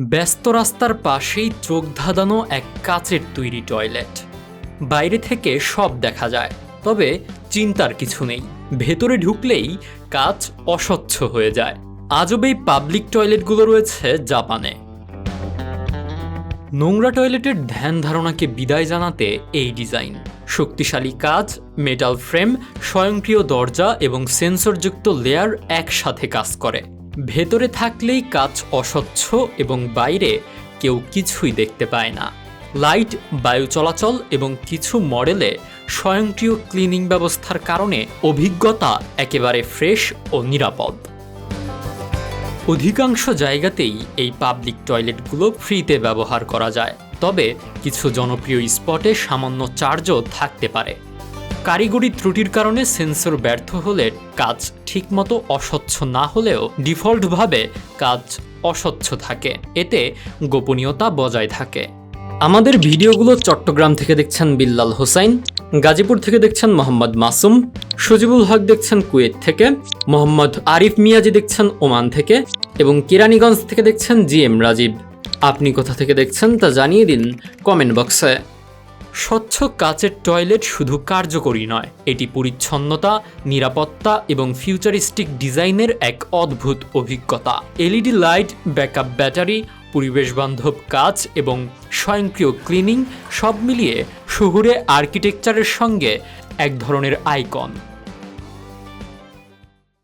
ব্যস্ত রাস্তার পাশেই চোখ ধাঁধানো এক কাচের তৈরি টয়লেট। বাইরে থেকে সব দেখা যায়, তবে চিন্তার কিছু নেই। ভেতরে ঢুকলেই কাজ অস্বচ্ছ হয়ে যায়। আজব এই পাবলিক টয়লেটগুলো রয়েছে জাপানে। নোংরা টয়লেটের ধ্যান ধারণাকে বিদায় জানাতে এই ডিজাইন। শক্তিশালী কাজ, মেটাল ফ্রেম, স্বয়ংক্রিয় দরজা এবং সেন্সরযুক্ত লেয়ার একসাথে কাজ করে। ভেতরে থাকলেই কাজ অস্বচ্ছ এবং বাইরে কেউ কিছুই দেখতে পায় না। লাইট, বায়ু চলাচল এবং কিছু মডেলে স্বয়ংক্রিয় ক্লিনিং ব্যবস্থার কারণে অভিজ্ঞতা একেবারে ফ্রেশ ও নিরাপদ। অধিকাংশ জায়গাতেই এই পাবলিক টয়লেটগুলো ফ্রিতে ব্যবহার করা যায়, তবে কিছু জনপ্রিয় স্পটে সামান্য চার্জও থাকতে পারে। কারিগরি ত্রুটির কারণে সেন্সর ব্যর্থ হলে কাজ ঠিকমতো অস্বচ্ছ না হলেও ডিফল্টভাবে কাজ অস্বচ্ছ থাকে। এতে গোপনীয়তা বজায় থাকে। আমাদের ভিডিওগুলো চট্টগ্রাম থেকে দেখছেন বিল্লাল হোসাইন, গাজীপুর থেকে দেখছেন মোহাম্মদ মাসুম, সজিবুল হক দেখছেন কুয়েত থেকে, মোহাম্মদ আরিফ মিয়াজি দেখছেন ওমান থেকে এবং কেরানীগঞ্জ থেকে দেখছেন জি এম রাজীব। আপনি কোথা থেকে দেখছেন তা জানিয়ে দিন কমেন্ট বক্সে। স্বচ্ছ কাচের টয়লেট শুধু কার্যকরী নয়, এটি পরিচ্ছন্নতা, নিরাপত্তা এবং ফিউচারিস্টিক ডিজাইনের এক অদ্ভুত অভিজ্ঞতা। এলইডি লাইট, ব্যাকআপ ব্যাটারি, পরিবেশ বান্ধব কাজ এবং স্বয়ংক্রিয় ক্লিনিং সব মিলিয়ে শহুরে আর্কিটেকচারের সঙ্গে এক ধরনের আইকন।